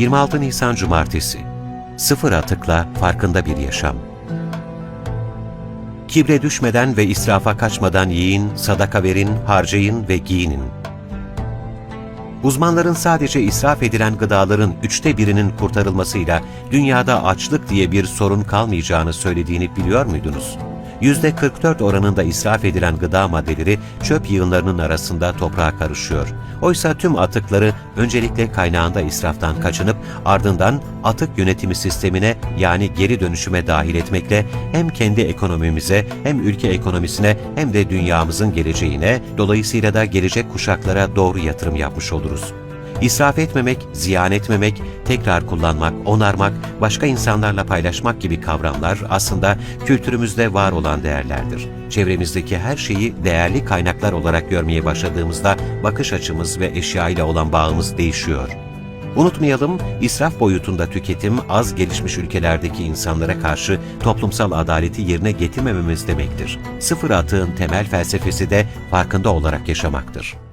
26 Nisan Cumartesi Sıfır atıkla farkında bir yaşam. Kibre düşmeden ve israfa kaçmadan yiyin, sadaka verin, harcayın ve giyinin. Uzmanların sadece israf edilen gıdaların üçte birinin kurtarılmasıyla dünyada açlık diye bir sorun kalmayacağını söylediğini biliyor muydunuz? %44 oranında israf edilen gıda maddeleri çöp yığınlarının arasında toprağa karışıyor. Oysa tüm atıkları öncelikle kaynağında israftan kaçınıp ardından atık yönetimi sistemine yani geri dönüşüme dahil etmekle hem kendi ekonomimize hem ülke ekonomisine hem de dünyamızın geleceğine dolayısıyla da gelecek kuşaklara doğru yatırım yapmış oluruz. İsraf etmemek, ziyan etmemek, tekrar kullanmak, onarmak, başka insanlarla paylaşmak gibi kavramlar aslında kültürümüzde var olan değerlerdir. Çevremizdeki her şeyi değerli kaynaklar olarak görmeye başladığımızda bakış açımız ve eşya ile olan bağımız değişiyor. Unutmayalım, israf boyutunda tüketim az gelişmiş ülkelerdeki insanlara karşı toplumsal adaleti yerine getirmememiz demektir. Sıfır atığın temel felsefesi de farkında olarak yaşamaktır.